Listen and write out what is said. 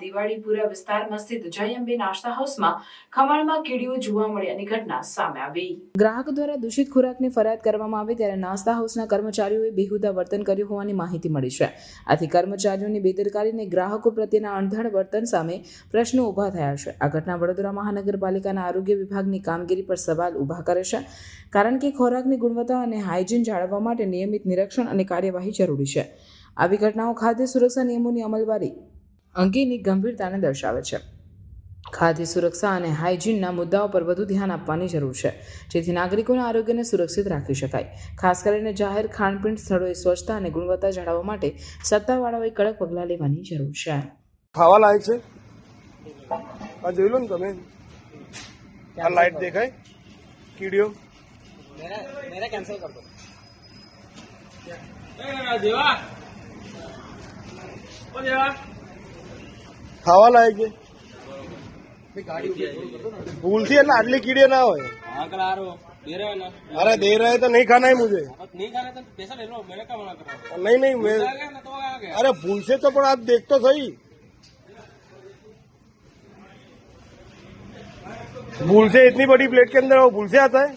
દિવાળીપુરા વિસ્તારમાં સ્થિત જય નાસ્તા હાઉસમાં ખમણમાં કીડીઓ જોવા મળ્યાની ઘટના સામે આવી. ગ્રાહક દ્વારા દૂષિત ખોરાકની ફરિયાદ કરવામાં આવી ત્યારે નાસ્તા હાઉસના કર્મચારીઓએ બેહુદા વર્તન કર્યું હોવાની માહિતી મળી છે. આથી કર્મચારીઓની બેદરકારીને ગ્રાહકો પ્રત્યેના અણધડ વર્તન સામે પ્રશ્નો ઊભા થયા છે. આ ઘટના વડોદરા મહાનગરપાલિકાના આરોગ્ય વિભાગની કામગીરી પર સવાલ ઊભા કરે છે, કારણ કે ખોરાકની ગુણવત્તા અને હાઇજીન જાળવવા માટે નિયમિત નિરીક્ષણ અને કાર્યવાહી જરૂરી છે. આવી ઘટનાઓ ખાદ્ય સુરક્ષા નિયમોની અમલવારી અંગેની ગંભીરતાને દર્શાવે છે. ખાદ્ય સુરક્ષા અને હાઇજીનના મુદ્દાઓ પર વધુ ધ્યાન આપવાની જરૂર છે જેથી નાગરિકોના આરોગ્યને સુરક્ષિત રાખી શકાય. ખાસ કરીને જાહેર ખાણપીણ સ્થળોએ સ્વચ્છતા અને ગુણવત્તા જાળવવા માટે સત્તાવાળાઓએ કડક પગલાં લેવાની જરૂર છે. ખાવા લાયક છે? આ જોઈ લો ને તમે. આ લાઇટ દેખાય? કીડીઓ? કેન્સલ કર દેવા દેવા ખાવા લાયક છે? ભૂલથી એટલે આટલી કીડે ના હોય. અરે દે રહે તો નહીં ખાના હે મુજે નહીં નહીં મેં અરે ભૂલશે તો પણ આપ દેખતો સહી. ભૂલશે इतनी बड़ी प्लेट के अंदर वो भूल से आता है